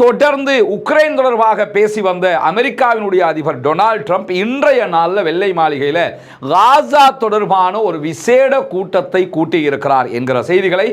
தொடர்ந்து உக்ரைன் தொடர்பாக பேசி வந்த அமெரிக்காவினுடைய அதிபர் டொனால்ட் ட்ரம்ப் இன்றைய நாளில் வெள்ளை மாளிகையில் காசா தொடர்பான ஒரு விசேட கூட்டத்தை கூட்டியிருக்கிறார் என்கிற செய்திகளை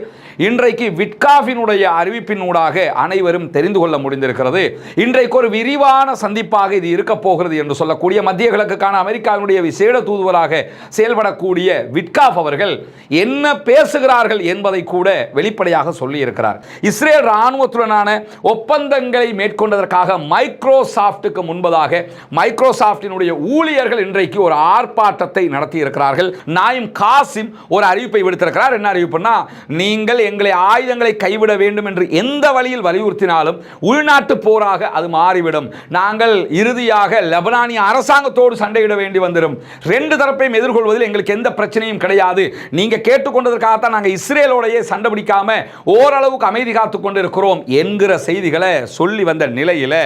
இன்றைக்கு விட்காஃபினுடைய அறிவிப்பினூடாக அனைவரும் தெரிந்து கொள்ள முடிந்திருக்கிறது. இன்றைக்கு ஒரு விரிவான சந்திப்பாக இது இருக்க போகிறது என்று சொல்லக்கூடிய மத்திய கிழக்குக்கான அமெரிக்காவினுடைய விசேட தூதுவராக செயல்படக்கூடிய விட்காஃப் அவர்கள் என்ன பேசுகிறார்கள் என்பதை கூட வெளிப்படையாக சொல்லியிருக்கிறார். இஸ்ரேல் இராணுவத்துடனான ஒப்பந்த ஒப்பந்தங்களை மேற்கொண்டதற்காக மைக்ரோசாஃப்ட்டுக்கு முன்பதாக மைக்ரோசாஃப்டினுடைய ஊழியர்கள் இன்றைக்கு ஒரு ஆர்ப்பாட்டத்தை நடத்தியிருக்கிறார்கள். நாயும் காசிம் ஒரு அறிவிப்பை விடுத்திருக்கிறார். என்ன அறிவிப்புனா நீங்கள் எங்களை ஆயுதங்களை கைவிட வேண்டும் என்று எந்த வழியில் வலியுறுத்தினாலும் உள்நாட்டு போராக அது மாறிவிடும். நாங்கள் இறுதியாக லெபனானிய அரசாங்கத்தோடு சண்டையிட வேண்டி வந்துடும் ரெண்டு தரப்பையும் எதிர்கொள்வதில் எங்களுக்கு எந்த பிரச்சனையும் கிடையாது. நீங்க கேட்டுக்கொண்டதற்காகத்தான் நாங்கள் இஸ்ரேலோடையே சண்டை பிடிக்காம ஓரளவுக்கு அமைதி காத்து கொண்டிருக்கிறோம் என்கிற செய்திகளை சொல்லி வந்த நிலையில்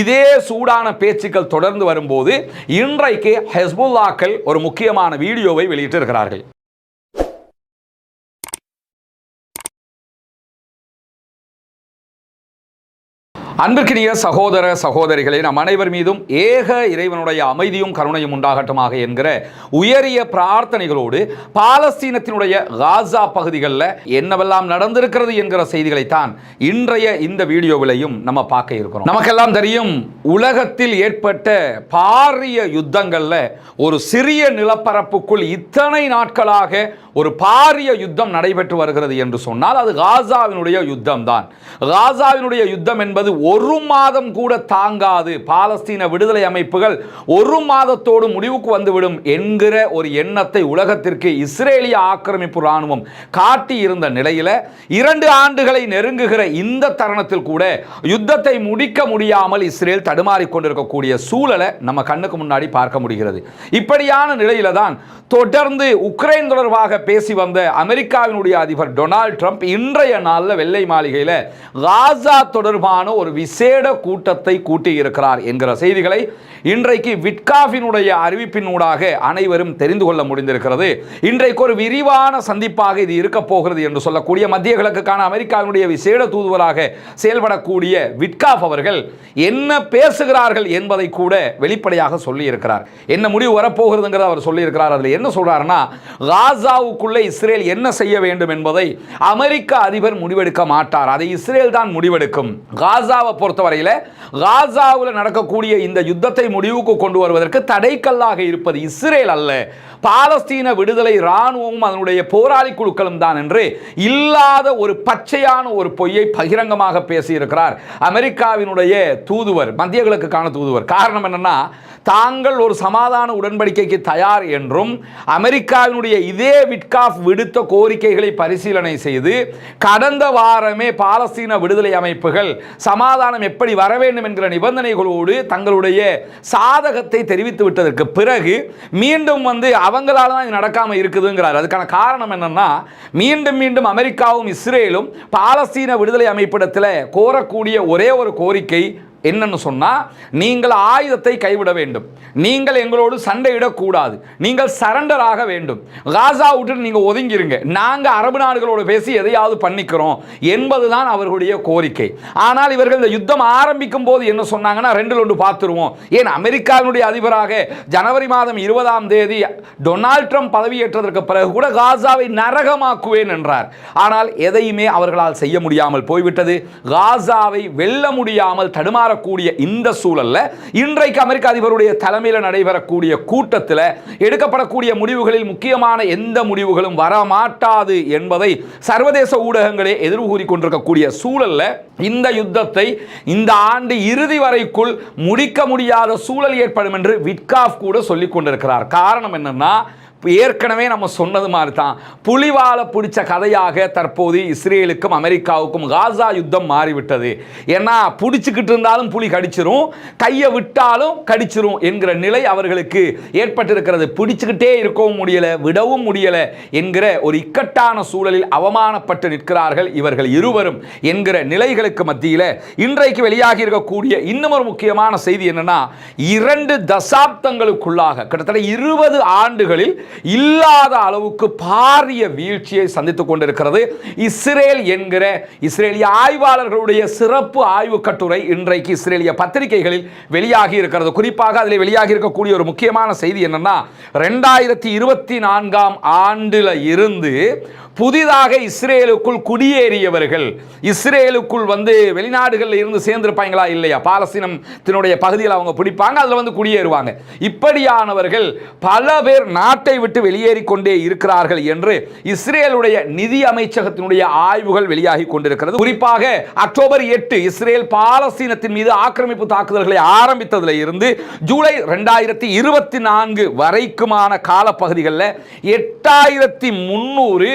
இதே சூடான பேச்சுக்கள் தொடர்ந்து வரும்போது இன்றைக்கு ஹெஸ்புல்லாக்கள் ஒரு முக்கியமான வீடியோவை வெளியிட்டிருக்கிறார்கள். அன்பிற்கினிய சகோதர சகோதரிகளே நம் அனைவர் மீதும் ஏக இறைவனுடைய அமைதியும் கருணையும் உண்டாகட்டமாக என்கிற உயரிய பிரார்த்தனைகளோடு பாலஸ்தீனத்தினுடைய காசா பகுதிகளில் என்னவெல்லாம் நடந்திருக்கிறது என்கிற செய்திகளைத்தான் இன்றைய இந்த வீடியோவிலையும் நம்ம பார்க்க இருக்கிறோம். நமக்கெல்லாம் தெரியும் உலகத்தில் ஏற்பட்ட பாரிய யுத்தங்களில் ஒரு சிறிய நிலப்பரப்புக்குள் இத்தனை நாட்களாக ஒரு பாரிய யுத்தம் நடைபெற்று வருகிறது என்று சொன்னால் அது காசாவினுடைய யுத்தம் தான் காசாவினுடைய யுத்தம் என்பது ஒரு மாதம் கூட தாங்காது. பாலஸ்தீன விடுதலை அமைப்புகள் ஒரு மாதத்தோடு முடிவுக்கு வந்துவிடும் என்கிற ஒரு எண்ணத்தை உலகத்திற்கு இஸ்ரேலிய ஆக்கிரமிப்பு ராணுவம் காட்டி இருந்த நிலையில் இரண்டு ஆண்டுகளை நெருங்குகிற இந்த தருணத்தில் கூட யுத்தத்தை முடிக்க முடியாமல் இஸ்ரேல் தடுமாறிக்கொண்டிருக்கக்கூடிய சூழலை நம்ம கண்ணுக்கு முன்னாடி பார்க்க முடிகிறது. இப்படியான நிலையில தான் தொடர்ந்து உக்ரைன் தொடர்பாக பேசி வந்த அமெரிக்காவினுடைய அதிபர் டொனால்ட் ட்ரம்ப் இன்றைய நாளில் வெள்ளை மாளிகையில் காசா தொடர்பான ஒரு விசேட கூட்டத்தை கூட்டியிருக்கிறார் என்கிற செய்திகளை இன்றைக்கு விட்காஃபினுடைய அறிவிப்பினூடாக அனைவரும் தெரிந்து கொள்ள முடிந்திருக்கிறது. இன்றைக்கு ஒரு விரிவான சந்திப்பாக இது இருக்க போகிறது என்று சொல்லக்கூடிய மத்திய கிழக்குக்கான அமெரிக்காவினுடைய விசேட தூதுவராக செயல்படக்கூடிய விட்காஃப் அவர்கள் என்ன பேசுகிறார்கள் என்பதை கூட வெளிப்படையாக சொல்லியிருக்கிறார். என்ன முடிவு வரப்போகிறதுங்கிறத அவர் சொல்லியிருக்கிறார். அதில் என்ன சொல்கிறாருன்னா காசாவுக்குள்ளே இஸ்ரேல் என்ன செய்ய வேண்டும் என்பதை அமெரிக்க அதிபர் முடிவெடுக்க மாட்டார். அதை இஸ்ரேல் தான் முடிவெடுக்கும். காசாவை பொறுத்தவரையில் காசாவில் நடக்கக்கூடிய இந்த யுத்தத்தை முடிவுக்கு கொண்டு வருவதற்கு தடைக்கல்லாக இருப்பது இஸ்ரேல் அல்ல. பாலஸ்தீன விடுதலை இராணுவமும் அதனுடைய போராளி குழுக்களும் தான் என்று இல்லாத ஒரு பச்சையான ஒரு பொய்யை பகிரங்கமாக பேசியிருக்கிறார் அமெரிக்காவினுடைய தூதுவர் மத்திய கிழக்குக்கான தூதுவர். காரணம் என்னன்னா தாங்கள் ஒரு சமாதான உடன்படிக்கைக்கு தயார் என்றும் அமெரிக்காவினுடைய இதே விட்காஃப் விடுத்த கோரிக்கைகளை பரிசீலனை செய்து கடந்த வாரமே பாலஸ்தீன விடுதலை அமைப்புகள் சமாதானம் எப்படி வர வேண்டும் என்கிற நிபந்தனைகளோடு தங்களுடைய சாதகத்தை தெரிவித்து விட்டதற்கு பிறகு மீண்டும் வந்து அவங்களால தான் இது நடக்காமல் இருக்குதுங்கிறார். அதுக்கான காரணம் என்னன்னா மீண்டும் மீண்டும் அமெரிக்காவும் இஸ்ரேலும் பாலஸ்தீன விடுதலை அமைப்பிடத்தில் கோரக்கூடிய ஒரே ஒரு கோரிக்கை என்னன்னு சொன்னால் நீங்கள் ஆயுதத்தை கைவிட வேண்டும். நீங்கள் எங்களோடு சண்டையிடக்கூடாது. நீங்கள் சரண்டர் ஆக வேண்டும். காசா விட்டு நீங்கள் ஒதுங்கிருங்க. நாங்கள் அரபு நாடுகளோடு பேசி எதையாவது பண்ணிக்கிறோம் என்பதுதான் அவர்களுடைய கோரிக்கை. ஆனால் இவர்கள் இந்த யுத்தம் ஆரம்பிக்கும் போது என்ன சொன்னாங்கன்னா ரெண்டில் ஒன்று பார்த்துருவோம். ஏன் அமெரிக்காவினுடைய அதிபராக ஜனவரி மாதம் இருபதாம் தேதி டொனால்ட் ட்ரம்ப் பதவியேற்றதற்கு பிறகு கூட காசாவை நரகமாக்குவேன் என்றார். ஆனால் எதையுமே அவர்களால் செய்ய முடியாமல் போய்விட்டது. காசாவை வெல்ல முடியாமல் தடுமாற மாறக்கூடிய இந்த சூழல்ல இன்றைக்கு அமெரிக்க அதிபருடைய தலைமையில் நடைபெறக்கூடிய கூட்டத்தில் எடுக்கப்படக்கூடிய முடிவுகளில் முக்கியமான எந்த முடிவுகளும் வரமாட்டாது என்பதை சர்வதேச ஊடகங்களே எதிர்வு கொண்டிருக்கக்கூடிய சூழல்ல இந்த யுத்தத்தை இந்த ஆண்டு இறுதி வரைக்குள் முடிக்க முடியாத சூழல் ஏற்படும் என்று விட்காஃப் கூட சொல்லிக் கொண்டிருக்கிறார். காரணம் என்னன்னா ஏற்கனவே நம்ம சொன்னது மாதிரி தான் புலிவால பிடிச்ச கதையாக தற்போது இஸ்ரேலுக்கும் அமெரிக்காவுக்கும் காசா யுத்தம் மாறிவிட்டது. ஏன்னா பிடிச்சிக்கிட்டு இருந்தாலும் புலி கடிச்சிரும் கையை விட்டாலும் கடிச்சிரும் என்கிற நிலை அவர்களுக்கு ஏற்பட்டிருக்கிறது. பிடிச்சுக்கிட்டே இருக்கவும் முடியல விடவும் முடியல என்கிற ஒரு இக்கட்டான சூழலில் அவமானப்பட்டு நிற்கிறார்கள் இவர்கள் இருவரும் என்கிற நிலைகளுக்கு மத்தியில் இன்றைக்கு வெளியாகி இருக்கக்கூடிய இன்னும் ஒரு முக்கியமான செய்தி என்னன்னா இரண்டு தசாப்தங்களுக்குள்ளாக கிட்டத்தட்ட இருபது ஆண்டுகளில் இல்லாத அளவுக்கு பாரிய வீழ்ச்சியை சந்தித்துக் கொண்டிருக்கிறது. இஸ்ரேல் என்கிற இஸ்ரேலிய ஆய்வாளர்களுடைய சிறப்பு ஆய்வு கட்டுரை இன்றைக்கு இஸ்ரேலிய பத்திரிகைகளில் வெளியாகி இருக்கிறது. குறிப்பாக அதில் வெளியாகி இருக்கக்கூடிய ஒரு முக்கியமான செய்தி என்னன்னா ரெண்டாயிரத்தி இருபத்தி நான்காம் ஆண்டில் இருந்து புதிதாக இஸ்ரேலுக்குள் குடியேறியவர்கள் இஸ்ரேலுக்குள் வந்து வெளிநாடுகளில் இருந்து சேர்ந்திருப்பாங்களா இல்லையா? பாலஸ்தீனத்தினுடைய பகுதியில் அவங்க பிடிப்பாங்க அதில் வந்து குடியேறுவாங்க. இப்படியானவர்கள் பல பேர் நாட்டை நாட்டை விட்டு வெளியேறி கொண்டே இருக்கிறார்கள் என்று இஸ்ரேலுடைய நிதி அமைச்சகத்தினுடைய ஆய்வுகள் வெளியாகி கொண்டிருக்கிறது. குறிப்பாக அக்டோபர் எட்டு இஸ்ரேல் பாலஸ்தீனத்தின் மீது ஆக்கிரமிப்பு தாக்குதல்களை ஆரம்பித்ததில் இருந்து ஜூலை ரெண்டாயிரத்தி இருபத்தி நான்கு வரைக்குமான காலப்பகுதிகளில் எட்டாயிரத்தி முன்னூறு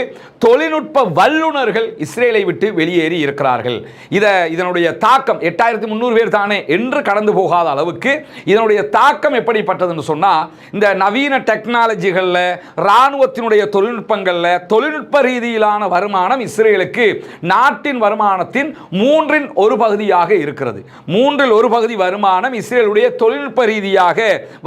தொழில்நுட்ப வல்லுநர்கள் இஸ்ரேலை விட்டு வெளியேறி இருக்கிறார்கள். இதை இதனுடைய தாக்கம் எட்டாயிரத்தி முந்நூறு பேர் தானே என்று கடந்து போகாத அளவுக்கு இதனுடைய தாக்கம் எப்படிப்பட்டதுன்னு சொன்னால் இந்த நவீன டெக்னாலஜிகளில் இராணுவத்தினுடைய தொழில்நுட்பங்களில் தொழில்நுட்ப ரீதியிலான வருமானம் இஸ்ரேலுக்கு நாட்டின் வருமானத்தின் மூன்றின் ஒரு பகுதியாக இருக்கிறது. மூன்றில் ஒரு பகுதி வருமானம் இஸ்ரேலுடைய தொழில்நுட்ப ரீதியாக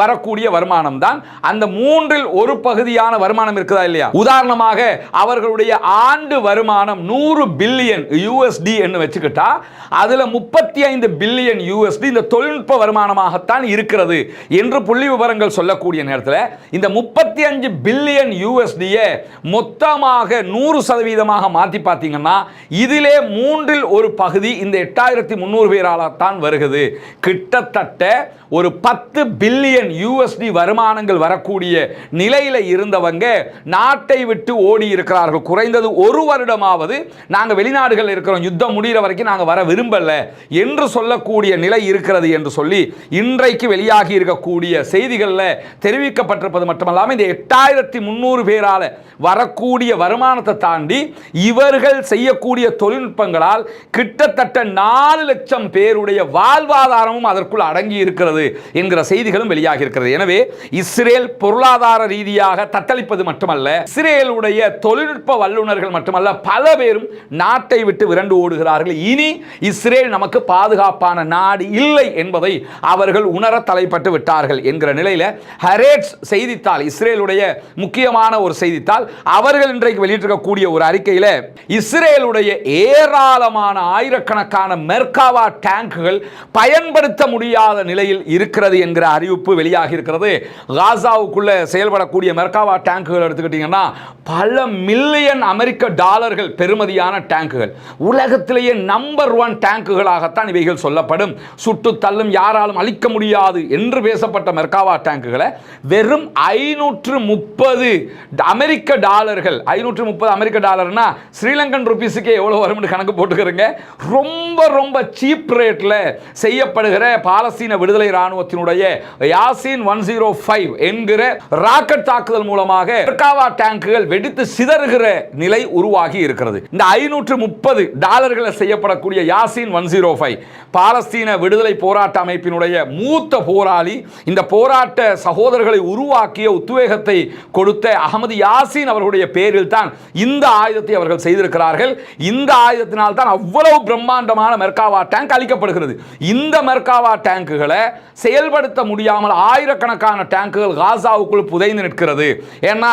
வரக்கூடிய வருமானம் தான் அந்த மூன்றில் ஒரு பகுதியான வருமானம் இருக்குதா இல்லையா? உதாரணமாக அவர்களுடைய ஆண்டு வருமானம் நூறு பில்லியன் யூஎஸ்டி என்று வச்சுக்கிட்டா அதுல முப்பத்தி ஐந்து பில்லியன் யூஎஸ்டி இந்த தொழில்நுட்ப வருமானமாகத்தான் இருக்கிறது என்று புள்ளி விவரங்கள் சொல்லக்கூடிய நேரத்தில் இந்த முப்பத்தி அஞ்சு பில்லியன் யூஎஸ்டியை மொத்தமாக நூறு சதவீதமாக மாற்றி பார்த்தீங்கன்னா இதிலே மூன்றில் ஒரு பகுதி இந்த எட்டாயிரத்தி முந்நூறு பேரால்தான் வருகிறது. கிட்டத்தட்ட ஒரு பத்து பில்லியன் யூஎஸ்டி வருமானங்கள் வரக்கூடிய நிலையில் இருந்தவங்க நாட்டை விட்டு ஓடி இருக்கிறார்கள் குறைந்தது ஒரு வருடமாவது நாங்கள் வெளிநாடுகள் இருக்கிறோம். யுத்தம் முடிகிற வரைக்கும் நாங்கள் வர விரும்பல. என்று சொல்லக்கூடிய நிலை இருக்கிறது என்று சொல்லி இன்றைக்கு வெளியாகி இருக்கக்கூடிய செய்திகளில் தெரிவிக்கப்பட்டிருப்பது மட்டுமல்லாமல் இந்த எட்டாயிரத்தி முந்நூறு பேரால் வரக்கூடிய வருமானத்தை தாண்டி இவர்கள் செய்யக்கூடிய தொழில்நுட்பங்களால் கிட்டத்தட்ட நாலு லட்சம் பேருடைய வாழ்வாதாரமும் அதற்குள் அடங்கி இருக்கிறது என்கிற செய்திகளும் வெளியாகி இருக்கிறது. எனவே இஸ்ரேல் பொருளாதார ரீதியாக தத்தளிப்பது மட்டுமல்ல இஸ்ரேலுடைய தொழில்நுட்ப வல்லுநர்கள் மட்டுமல்ல பல பேரும் நாட்டை விட்டு விரண்டு ஓடுகிறார்கள். இனி இஸ்ரேல் நமக்கு பாதுகாப்பான நாடு இல்லை என்பதை அவர்கள் உணர தலைப்பட்டு விட்டார்கள் என்கிற நிலையில் ஹரேட்ஸ் செய்தித்தாள் இஸ்ரேலுடைய முக்கியமான ஒரு செய்தித்தாள் அவர்கள் இன்றைக்கு வெளியிட்டிருக்கக்கூடிய ஒரு அறிக்கையில் இஸ்ரேலுடைய ஏராளமான ஆயிரக்கணக்கான மெர்காவா டேங்குகள் பயன்படுத்த முடியாத நிலையில் இருக்கிறது என்கிற அறிவிப்பு வெளியாகி இருக்கிறது. காசாவுக்குள்ள செயல்படக்கூடிய மெர்காவா டேங்குகள் எடுத்துக்கிட்டீங்கன்னா பல மில்லியன் பில்லியன் அமெரிக்க டாலர்கள் பெருமதியான டேங்குகள் உலகத்திலேயே நம்பர் ஒன் டேங்குகளாகத்தான் இவைகள் சொல்லப்படும். சுட்டு தள்ளும் யாராலும் அழிக்க முடியாது என்று பேசப்பட்ட மெர்காவா டேங்குகளை வெறும் ஐநூற்று முப்பது அமெரிக்க டாலர்கள் ஐநூற்று முப்பது அமெரிக்க டாலர்னா ஸ்ரீலங்கன் ருபீஸுக்கே எவ்வளோ வரும்னு கணக்கு போட்டுக்கிறங்க. ரொம்ப ரொம்ப சீப் ரேட்டில் செய்யப்படுகிற பாலஸ்தீன விடுதலை இராணுவத்தினுடைய யாசின் ஒன் ஜீரோ ஃபைவ் என்கிற ராக்கெட் தாக்குதல் மூலமாக மெர்காவா டேங்குகள் வெடித்து சிதறுகிற நிலை உருவாகி இருக்கிறது. இந்த ஐநூற்று முப்பது டாலர்களை செய்யப்படக்கூடிய யாசின் ஒன் ஜீரோ ஃபைவ் பாலஸ்தீன விடுதலை போராட்ட அமைப்பினுடைய மூத்த போராளி இந்த போராட்ட சகோதரர்களை உருவாக்கிய உத்வேகத்தை கொடுத்த அகமது யாசின் அவர்களுடைய பேரில் தான் இந்த ஆயுதத்தை அவர்கள் செய்திருக்கிறார்கள். இந்த ஆயுதத்தினால் தான் அவ்வளவு பிரம்மாண்டமான மெர்காவா டேங்க் அளிக்கப்படுகிறது இந்த மெர்காவா டேங்குகளை செயல்படுத்த முடியாமல் ஆயிரக்கணக்கான டேங்குகள் காசாவுக்குள் புதைந்து நிற்கிறது. ஏன்னா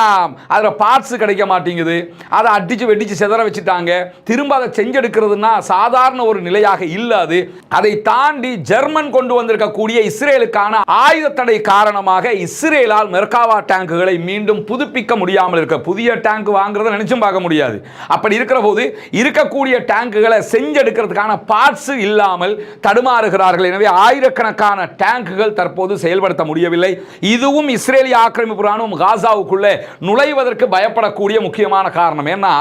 அதில் பார்ட்ஸ் கிடைக்க மாட்டேங்குது. அதை அடித்து வெடித்து செதற வச்சுட்டாங்க. திரும்ப அதை செஞ்செடுக்கிறதுனா சாதாரண ஒரு நிலையாக இல்லாது. அதை தாண்டி ஜெர்மன் கொண்டு வந்திருக்கக்கூடிய இஸ்ரேலுக்கான ஆயுத தடை காரணமாக இஸ்ரேலால் மெர்காவா டேங்குகளை மீண்டும் புதுப்பிக்க முடியாமல் இருக்க புதிய டேங்க் வாங்குறத நினைச்சும் பார்க்க முடியாது. அப்படி இருக்கிற போது இருக்கக்கூடிய டேங்குகளை செஞ்செடுக்கிறதுக்கான பார்ட்ஸ் இல்லாமல் தடுமாறுகிறார்கள். எனவே ஆயிரக்கணக்கான டேங்குகள் தற்போது செயல்படுத்த முடியவில்லை. இதுவும் இஸ்ரேலிய ஆக்கிரமிப்பு ராணுவம் காசாவுக்குள்ளே நுழைவதற்கு பயப்படக்கூடிய முக்கியமான காரணம் ஏன்னா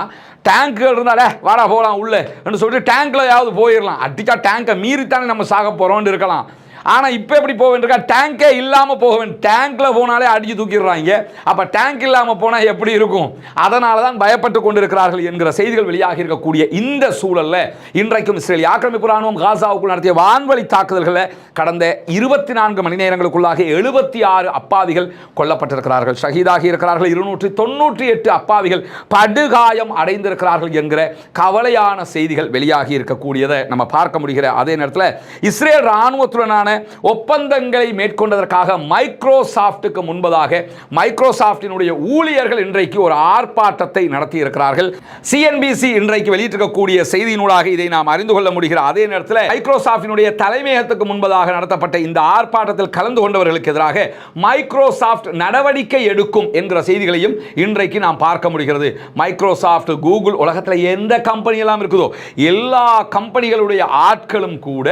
டேங்குகள் இருந்தாலே வாடா போகலாம் உள்ள. என்று சொல்லிட்டு டேங்க்லையாவது போயிடலாம் அடிச்சா டேங்கை மீறித்தானே நம்ம சாக போகிறோம்னு இருக்கலாம். ஆனால் இப்போ எப்படி போக வேண்டியிருக்கா டேங்கே இல்லாமல் போக வேண்டும் டேங்கில் போனாலே அடிச்சு தூக்கிடுறாங்க. அப்போ டேங்க் இல்லாமல் போனால் எப்படி இருக்கும்? அதனால தான் பயப்பட்டு கொண்டிருக்கிறார்கள் என்கிற செய்திகள் வெளியாக இருக்கக்கூடிய இந்த சூழலில் இன்றைக்கும் இஸ்ரேல் ஆக்கிரமிப்பு ராணுவம் காசாவுக்குள் நடத்திய வான்வழி தாக்குதல்களை கடந்த இருபத்தி நான்கு மணி நேரங்களுக்குள்ளாக எழுபத்தி ஆறு அப்பாவிகள் கொல்லப்பட்டிருக்கிறார்கள். ஷஹீதாகி இருக்கிறார்கள். இருநூற்றி தொண்ணூற்றி எட்டு அப்பாவிகள் படுகாயம் அடைந்திருக்கிறார்கள் என்கிற கவலையான செய்திகள் வெளியாகி இருக்கக்கூடியதை நம்ம பார்க்க முடிகிற அதே நேரத்தில் இஸ்ரேல் இராணுவத்துடனான ஒப்பந்தங்களை மேற்கொண்டதற்காக மைக்ரோசாஃப்ட்டுக்கு முன்பதாக மைக்ரோசாஃப்டினுடைய ஊழியர்கள் இன்றைக்கு ஒரு ஆர்ப்பாட்டத்தை நடத்தி இருக்கிறார்கள் சிஎன்பிசி இன்றைக்கு வெளியிட்டிருக்கக்கூடிய செய்தியினூடாக இதை நாம் அறிந்து கொள்ள முடிகிற அதே நேரத்தில் மைக்ரோசாஃப்டினுடைய தலைமையகத்துக்கு முன்பதாக நடத்தப்பட்ட இந்த ஆர்ப்பாட்டத்தில் கலந்து கொண்டவர்களுக்கு எதிராக மைக்ரோசாஃப்ட் நடவடிக்கை எடுக்கும் என்கிற செய்திகளையும் இன்றைக்கு நாம் பார்க்க முடிகிறது. மைக்ரோசாஃப்ட் கூகுள் உலகத்தில் எந்த கம்பெனி எல்லாம் இருக்குதோ எல்லா கம்பெனிகளுடைய ஆட்களும் கூட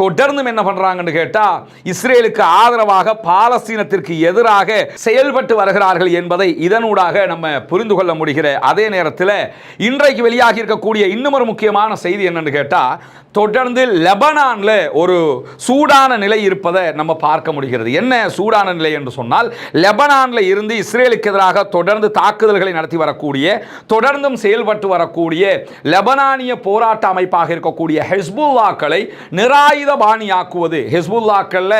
தொடர்ந்தும் என்ன பண்றாங்கன்னு கேட்டா இஸ்ரேலுக்கு ஆதரவாக பாலஸ்தீனத்திற்கு எதிராக செயல்பட்டு வருகிறார்கள் என்பதை இதனூடாக நம்ம புரிந்து கொள்ள முடிகிற அதே நேரத்தில் இன்றைக்கு வெளியாகி இருக்கக்கூடிய இன்னும் ஒரு முக்கியமான செய்தி என்னன்னு கேட்டா தொடர்ந்து லெபனான்ல ஒரு சூடான நிலை இருப்பதை நம்ம பார்க்க முடிகிறது. என்ன சூடான நிலை என்று சொன்னால் லெபனான்ல இருந்து இஸ்ரேலுக்கு எதிராக தொடர்ந்து தாக்குதல்களை நடத்தி வரக்கூடிய தொடர்ந்தும் செயல்பட்டு வரக்கூடிய லெபனானிய போராட்ட அமைப்பாக இருக்கக்கூடிய ஹெஸ்புல்லாக்களை நிராயுத பாணியாக்குவது ஹெஸ்புல்லாக்கள்ல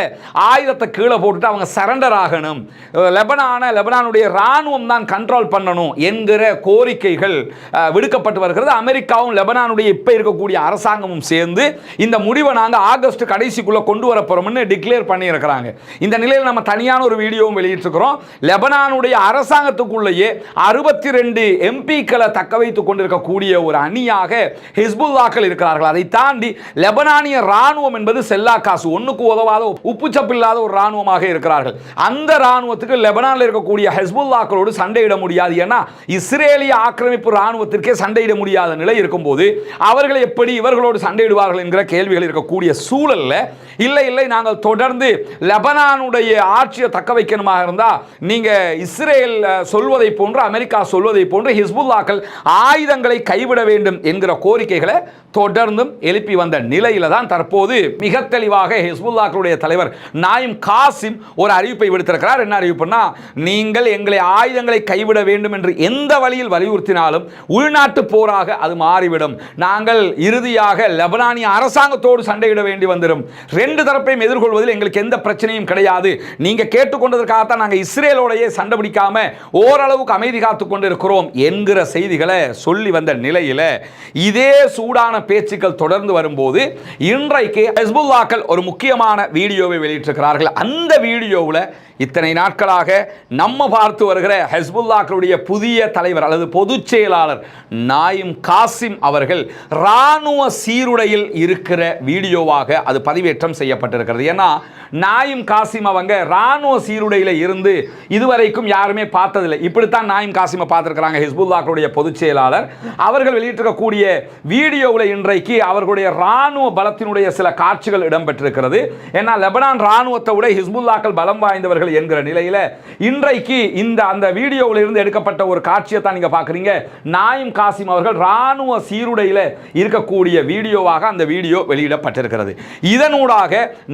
ஆயுதத்தை கீழே போட்டுட்டு அவங்க சரண்டர் ஆகணும். லெபனான லெபனானுடைய இராணுவம் தான் கண்ட்ரோல் பண்ணணும் என்கிற கோரிக்கைகள் விடுக்கப்பட்டு வருகிறது. அமெரிக்காவும் லெபனானுடைய இப்போ இருக்கக்கூடிய அரசாங்கமும் சேர்ந்து இந்த முடிவை நாங்கள் ஆகஸ்ட் கடைசிக்குள்ளே கொண்டு வர போறோம்னு டிக்ளேர் பண்ணியிருக்கிறாங்க. இந்த நிலையில் நம்ம தனியான ஒரு வீடியோவும் வெளியிட்டிருக்கிறோம். லெபனானுடைய அரசாங்கத்துக்குள்ளேயே அறுபத்தி ரெண்டு எம்பிக்களை தக்க வைத்துக் கொண்டிருக்கக்கூடிய ஒரு அணியாக ஹிஸ்புல்லாக்கள் இருக்கிறார்கள். அதை தாண்டி லெபனானிய ராணுவம் என்பது செல்லா காசு ஒன்று ஒண்ணுக்கு உதவாத உப்புச்சப்பில்லாத ஒரு ராணுவமாக இருக்கிறார்கள். அந்த ராணுவத்துக்கு லெபனானில் இருக்கக்கூடிய ஹெஸ்புல்லாக்களோடு சண்டையிட முடியாது. ஏன்னா இஸ்ரேலிய ஆக்கிரமிப்பு ராணுவத்திற்கே சண்டையிட முடியாத நிலை இருக்கும்போது அவர்கள் எப்படி இவர்களோடு சண்டையிடுவார்கள் என்கிற கேள்விகள் இருக்கக்கூடிய சூழலில் இல்லை இல்லை நாங்கள் தொடர்ந்து லெபனானுடைய ஆட்சியை தக்க வைக்கணுமாக இருந்தால் நீங்கள் இஸ்ரேல் சொல்வதை போன்று அமெரிக்கா சொல்வதை போன்று ஹிஸ்புல்லாக்கள் ஆயுதங்களை கைவிட வேண்டும் என்கிற கோரிக்கைகளை தொடர்ந்தும் எழுப்பி வந்த நிலையில தான் தற்போது மிக தெளிவாக ஹிஸ்புல்லாக்களுடைய தலைவர் நாயிம் காசிம் ஒரு அறிவிப்பை விடுத்திருக்கிறார். என்ன அறிவிப்புனா நீங்கள் எங்களை ஆயுதங்களை கைவிட வேண்டும் என்று எந்த வழியில் வலியுறுத்தினாலும் உள்நாட்டு போராக அது மாறிவிடும். நாங்கள் இறுதியாக லெபனானிய அரசாங்கத்தோடு சண்டையிட வேண்டி வந்துடும் ரெண்டு தரப்பையும் எதிர்கொள்வதில் எங்களுக்கு எந்த பிரச்சனையும் கிடையாது. நீங்கள் கேட்டுக்கொண்டதற்காகத்தான் நாங்கள் இஸ்ரேலோடையே சண்டை பிடிக்காம ஓரளவுக்கு அமைதி காத்து கொண்டிருக்கிறோம் என்கிற செய்திகளை சொல்லி வந்த நிலையில் இதே சூடான பேச்சுக்கள் தொடர்ந்து வரும்போது இன்றைக்கு ஹெஸ்புல்லாக்கள் ஒரு முக்கிய முக்கியமான வீடியோவை வெளியிட்டிருக்கிறார்கள். அந்த வீடியோவில் இத்தனை நாட்களாக நம்ம பார்த்து வருகிற ஹெஸ்புல்லாக்களுடைய புதிய தலைவர் அல்லது பொதுச் செயலாளர் நாயிம் காசிம் அவர்கள் இராணுவ சீருடையில் இருக்கிற வீடியோவாக அது பதிவேற்றம் செய்யப்பட்டிருக்கிறது. ஏன்னா நாயிம் காசிம் அவங்க இராணுவ சீருடையில் இருந்து இதுவரைக்கும் யாருமே பார்த்ததில்லை. இப்படித்தான் நாயிம் காசிமை பார்த்துருக்கிறாங்க ஹிஸ்புல்லாக்களுடைய பொதுச் செயலாளர். அவர்கள் வெளியிட்டிருக்கக்கூடிய வீடியோவில் இன்றைக்கு அவர்களுடைய இராணுவ பலத்தினுடைய சில காட்சிகள் இடம்பெற்றிருக்கிறது. ஏன்னா லெபனான் இராணுவத்தை விட ஹிஸ்புல்லாக்கள் பலம் வாய்ந்தவர்கள் என்கிற நிலையில் இன்றைக்கு இந்த அந்த வீடியோவில் இருந்து எடுக்கப்பட்ட ஒரு காட்சியை தான் நீங்கள் பார்க்குறீங்க. நாயிம் காசிம் அவர்கள் இராணுவ சீருடையில் இருக்கக்கூடிய வீடியோவாக அந்த வீடியோ வெளியிடப்பட்டிருக்கிறது. இதனூடாக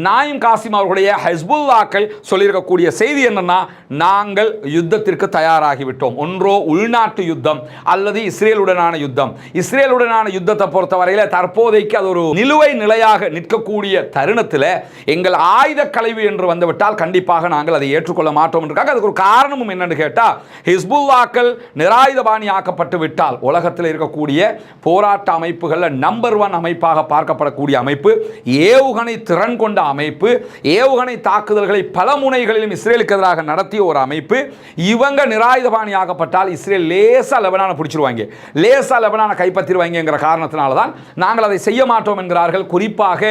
நாயிம் காசிம் அவர்களுடைய ஹிஸ்புல்லாக்கள் சொல்லியிருக்கக்கூடிய செய்தி என்னன்னா நாங்கள் யுத்தத்திற்கு தயாராகிவிட்டோம். ஒன்றோ உள்நாட்டு யுத்தம் அல்லது இஸ்ரேலுடனான யுத்தம். இஸ்ரேலுடனான யுத்தத்தை பொறுத்தவரையில் தற்போதைக்கு அது ஒரு நிலுவை நிலையாக நிற்கக்கூடிய தருணத்தில் எங்கள் ஆயுத கலைவு என்று வந்துவிட்டால் கண்டிப்பாக நாங்கள் அதை ஏற்றுக்கொள்ள மாட்டோம் என்றுக்காக அதுக்கு ஒரு காரணமும் என்னன்னு கேட்டால் ஹிஸ்புல்லாக்கள் நிராயுதபாணி ஆக்கப்பட்டு விட்டால் உலகத்தில் இருக்கக்கூடிய போராட்ட அமைப்புகளில் நம்பர் ஒன் அமைப்பாக பார்க்கப்படக்கூடிய அமைப்பு ஏவுகணை திறன் கொண்ட அமைப்பு ஏவுகணை தாக்குதல்களை பல முனைகளிலும் இஸ்ரேலுக்கு எதிராக நடத்திய ஒரு அமைப்பு. இவங்க நிராயுதபாணி ஆக்கப்பட்டால் இஸ்ரேல் லேசா லெபனானை பிடிச்சிருவாங்க. லேசா லெபனானை கைப்பற்றிடுவாங்க காரணத்தினால தான் நாங்கள் அதை செய்ய மாட்டோம் என்கிறார்கள். குறிப்பாக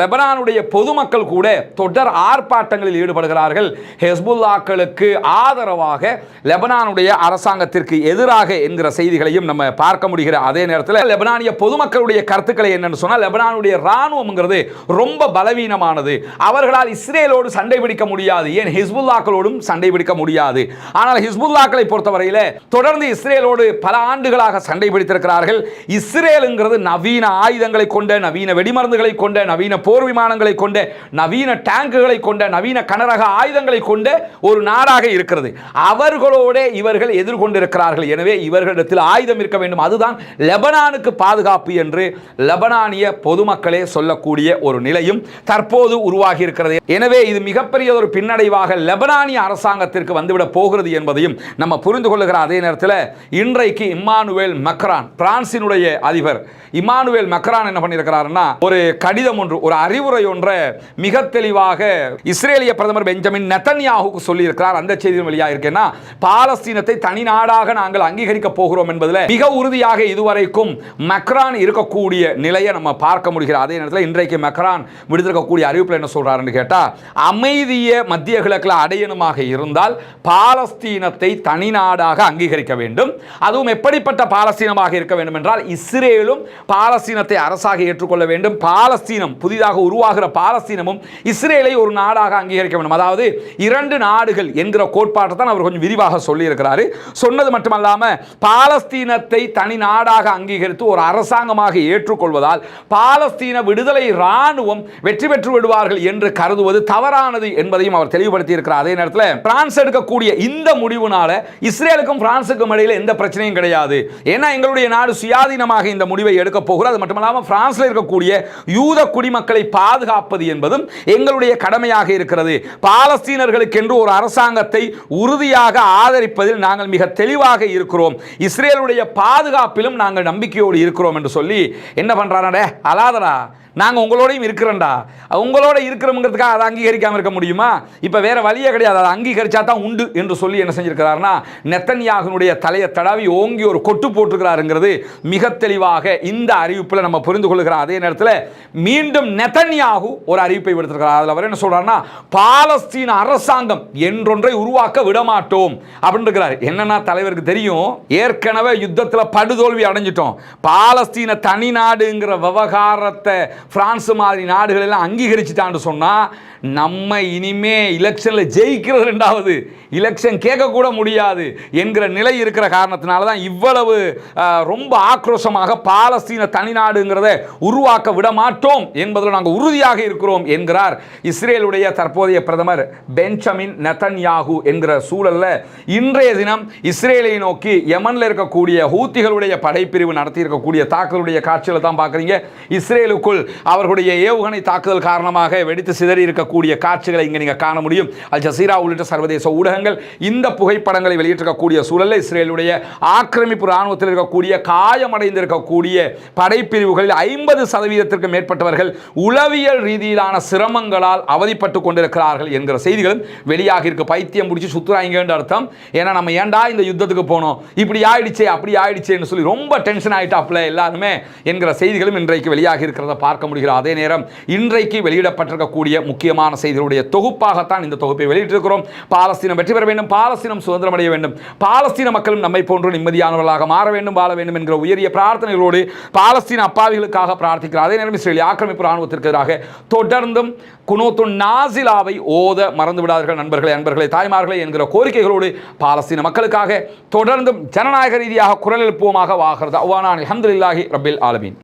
லெபனான் ஈரானுடைய பொதுமக்கள் கூட தொடர் ஆர்ப்பாட்டங்களில் ஈடுபடுகிறார்கள். ஹெஸ்புல்லாக்களுக்கு ஆதரவாக லெபனானுடைய அரசாங்கத்திற்கு எதிராக என்கிற செய்திகளையும் நம்ம பார்க்க முடிகிற அதே நேரத்தில் லெபனானிய பொதுமக்களுடைய கருத்துக்களை என்னன்னு சொன்னால் லெபனானுடைய இராணுவம்ங்கிறது ரொம்ப பலவீனமானது. அவர்களால் இஸ்ரேலோடு சண்டை பிடிக்க முடியாது. ஏன்? ஹிஸ்புல்லாக்களோடும் சண்டை பிடிக்க முடியாது. ஆனால் ஹிஸ்புல்லாக்களை பொறுத்தவரையில் தொடர்ந்து இஸ்ரேலோடு பல ஆண்டுகளாக சண்டை பிடித்திருக்கிறார்கள். இஸ்ரேலுங்கிறது நவீன ஆயுதங்களை கொண்ட நவீன வெடிமருந்துகளை கொண்ட நவீன போர் விமான விமானங்களை கொண்ட நவீன டேங்குகளை கொண்ட நவீன கனரக ஆயுதங்களை கொண்ட ஒரு நாடாக இருக்கிறது. அவர்களோட இவர்கள் எதிர்கொண்டிருக்கிறார்கள். எனவே இவர்களிடத்தில் ஆயுதம் இருக்க வேண்டும். அதுதான் லெபனானுக்கு பாதுகாப்பு என்று லெபனானிய பொதுமக்களே சொல்லக்கூடிய ஒரு நிலையும் தற்போது உருவாகி இருக்கிறது. எனவே இது மிகப்பெரிய ஒரு பின்னடைவாக லெபனானிய அரசாங்கத்திற்கு வந்துவிட போகிறது என்பதையும் நம்ம புரிந்து கொள்ளுகிற அதே நேரத்தில் இன்றைக்கு இம்மானுவேல் மக்ரான் பிரான்சினுடைய அதிபர் இமானுவேல் மக்ரான் என்ன பண்ணியிருக்கிறாருன்னா ஒரு கடிதம் ஒன்று ஒரு அறிவுரை அறிவுரை ஒன்றை மிக தெளிவாக இஸ்ரேலிய பிரதமர் பெஞ்சமின் நெத்தன்யாகுக்கு சொல்லியிருக்கிறார். அந்த செய்தியும் வழியாக இருக்கேன்னா பாலஸ்தீனத்தை தனி நாடாக நாங்கள் அங்கீகரிக்க போகிறோம் என்பதில் மிக உறுதியாக இதுவரைக்கும் மக்ரான் இருக்கக்கூடிய நிலையை நம்ம பார்க்க முடிகிறது. அதே நேரத்தில் இன்றைக்கு மக்ரான் விடுத்திருக்கக்கூடிய அறிவிப்பில் என்ன சொல்கிறாருன்னு கேட்டால் அமைதிய மத்திய கிழக்கில் அடையணுமாக இருந்தால் பாலஸ்தீனத்தை தனி நாடாக அங்கீகரிக்க வேண்டும். அதுவும் எப்படிப்பட்ட பாலஸ்தீனமாக இருக்க வேண்டும் என்றால் இஸ்ரேலும் பாலஸ்தீனத்தை அரசாக ஏற்றுக்கொள்ள வேண்டும். பாலஸ்தீனம் புதிதாக உருவாகிற பாலஸ்தீனமும் இஸ்ரேலை ஒரு நாடாக அங்கீகரிக்க வேண்டும். அதாவது இரண்டு நாடுகள் என்கிற கோட்பாட்டை தான் அவர் கொஞ்சம் விரிவாக சொல்லியிருக்கிறாரு. சொன்னது மட்டுமல்லாமல் பாலஸ்தீனத்தை தனி நாடாக அங்கீகரித்து ஒரு அரசாங்கமாக ஏற்றுக்கொள்வதால் பாலஸ்தீன விடுதலை இராணுவம் வெற்றி பெற்று விடுவார்கள் என்று கருதுவது தவறானது என்பதையும் அவர் தெளிவுபடுத்தி இருக்கிறார் அதே நேரத்தில் பிரான்ஸ் எடுக்கக்கூடிய இந்த முடிவுனால இஸ்ரேலுக்கும் பிரான்சுக்கும் இடையில் எந்த பிரச்சனையும் கிடையாது. ஏன்னா எங்களுடைய நாடு சுயாதீனமாக இந்த முடிவை எடுக்க போகிறது. அது மட்டுமல்லாமல் பிரான்ஸில் இருக்கக்கூடிய யூத குடிமக்களை பாதுகாப்பது என்பதும் எங்களுடைய கடமையாக இருக்கிறது. பாலஸ்தீனர்களுக்கென்று ஒரு அரசாங்கத்தை உறுதியாக ஆதரிப்பதில் நாங்கள் மிக தெளிவாக இருக்கிறோம். இஸ்ரேலுடைய பாதுகாப்பிலும் நாங்கள் நம்பிக்கையோடு இருக்கிறோம் என்று சொல்லி என்ன பண்ணுறாரே அலாதரா நாங்கள் உங்களோடையும் இருக்கிறோம்டா. உங்களோட இருக்கிறோங்கிறதுக்காக அதை அங்கீகரிக்காமல் இருக்க முடியுமா? இப்போ வேறு வழியே கிடையாது. அதை அங்கீகரிச்சா தான் உண்டு என்று சொல்லி என்ன செஞ்சிருக்கிறாருன்னா நெத்தன்யாகனுடைய தலையை தடவி ஓங்கி ஒரு கொட்டு போட்டிருக்கிறாருங்கிறது மிக தெளிவாக இந்த அறிவிப்பில் நம்ம புரிந்து கொள்கிறோம் அதே நேரத்தில் மீண்டும் நெத்தன்யாகு ஒரு அறிவிப்பை விடுத்திருக்கிறார். அதில் அவர் என்ன சொல்கிறாருன்னா பாலஸ்தீன அரசாங்கம் என்றொன்றை உருவாக்க விடமாட்டோம் அப்படின்னு இருக்கிறார் என்னன்னா தலைவருக்கு தெரியும் ஏற்கனவே யுத்தத்தில் படுதோல்வி அடைஞ்சிட்டோம். பாலஸ்தீன தனி நாடுங்கிற விவகாரத்தை பிரான்ஸ் மாதிரி நாடுகள் எல்லாம் அங்கீகரிச்சுட்டான்னு சொன்னால் நம்ம இனிமே எலெக்ஷனில் ஜெயிக்கிறது ரெண்டாவது. எலெக்ஷன் கேட்கக்கூட முடியாது என்கிற நிலை இருக்கிற காரணத்தினால தான் இவ்வளவு ரொம்ப ஆக்ரோஷமாக பாலஸ்தீன தனிநாடுங்கிறத உருவாக்க விட மாட்டோம் என்பதில் நாங்கள் உறுதியாக இருக்கிறோம் என்கிறார் இஸ்ரேலுடைய தற்போதைய பிரதமர் பென்சமின் நெத்தன்யாகு என்கிற சூழல்ல இன்றைய தினம் இஸ்ரேலை நோக்கி யமனில் இருக்கக்கூடிய ஹூத்திகளுடைய படைப்பிரிவு நடத்தியிருக்கக்கூடிய தாக்குதலுடைய காட்சிகளை தான் பார்க்குறீங்க. இஸ்ரேலுக்குள் அவர்களுடைய ஏவுகணை தாக்குதல் காரணமாக வெடித்து சிதறி இருக்கக்கூடிய காட்சிகளை இங்கே நீங்கள் காண முடியும். அல் ஜசீரா உள்ளிட்ட சர்வதேச ஊடகங்கள் இந்த புகைப்படங்களை வெளியிட்டிருக்கக்கூடிய சூழலில் இஸ்ரேலுடைய ஆக்கிரமிப்பு இராணுவத்தில் இருக்கக்கூடிய காயமடைந்திருக்கக்கூடிய படைப்பிரிவுகளில் ஐம்பது சதவீதத்திற்கு மேற்பட்டவர்கள் உளவியல் ரீதியிலான சிரமங்களால் அவதிப்பட்டு கொண்டிருக்கிறார்கள் என்கிற செய்திகளும் வெளியாக இருக்கு. பைத்தியம் பிடிச்சி சுத்துறாங்கன்ற அர்த்தம். ஏன்னா நம்ம ஏன்டா இந்த யுத்தத்துக்கு போனோம்? இப்படி ஆயிடுச்சே அப்படி ஆயிடுச்சேன்னு சொல்லி ரொம்ப டென்ஷன் ஆயிட்டாப்ல எல்லாருமே என்கிற செய்திகளும் இன்றைக்கு வெளியாகி இருக்கிறத பார்க்க முடிகிறது அதே நேரம் இன்றைக்கு வெளியிடப்பட்டிருக்கக்கூடிய முக்கியமான செய்திகளுடைய தொகுப்பாகத்தான் இந்த தொகுப்பை வெளியிட்டிருக்கிறோம். பாலஸ்தீனம் வெற்றி பெற வேண்டும் பாலஸ்தீனம் சுதந்திரம் அடைய வேண்டும் பாலஸ்தீன மக்களும் நம்மை போன்று நிம்மதியானவர்களாக மாற வேண்டும் வாழ வேண்டும் என்கிற உயரிய பிரார்த்தனைகளோடு பாலஸ்தீன அப்பாவிகளுக்காக பிரார்த்திக்கிறார் அதே நேரம் இஸ்ரேல் ஆக்கிரமிப்பு ராணுவத்திற்கு எதிராக தொடர்ந்தும் குனோத்து நாசிலாவை ஓத மறந்து விடாதீர்கள் நண்பர்களே அன்பர்களே தாய்மார்களே என்கிற கோரிக்கைகளோடு பாலஸ்தீன மக்களுக்காக தொடர்ந்தும் ஜனநாயக ரீதியாக குரல் எழுப்புவோமாக வாகிறது. அவ்வானான் அல்ஹம்துலில்லாஹி ரபில் ஆலமீன்.